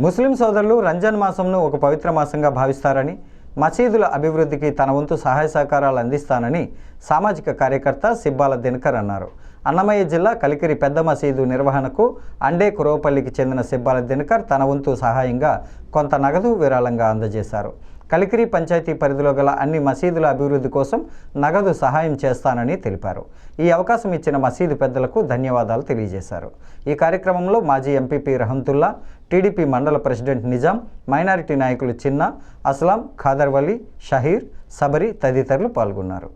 ముస్లిం సోదరులు రంజాన్ మాసంను ఒక పవిత్ర మాసంగా భావిస్తారని మసీదుల అభివృద్ధికి తన వంతు సహాయ సహకారాలు అందిస్తానని సామాజిక కార్యకర్త సిబ్బాల దినకర్ అన్నారు. అన్నమయ్య జిల్లా కలికిరి పెద్ద మసీదు నిర్వహణకు అండే కురవపల్లికి చెందిన సిబ్బాల దినకర్ తన వంతు సహాయంగా కొంత నగదు విరాళంగా అందజేశారు. కలికిరి పంచాయతీ పరిధిలో గల అన్ని మసీదుల అభివృద్ధి కోసం నగదు సహాయం చేస్తానని తెలిపారు. ఈ అవకాశం ఇచ్చిన మసీదు పెద్దలకు ధన్యవాదాలు తెలియజేశారు. ఈ కార్యక్రమంలో మాజీ MPP Rahamathulla TDP mandal president Nizam minority నాయకులు చిన్న అస్లాం ఖాదర్వలి షహీర్ సబరి తదితరులు పాల్గొన్నారు.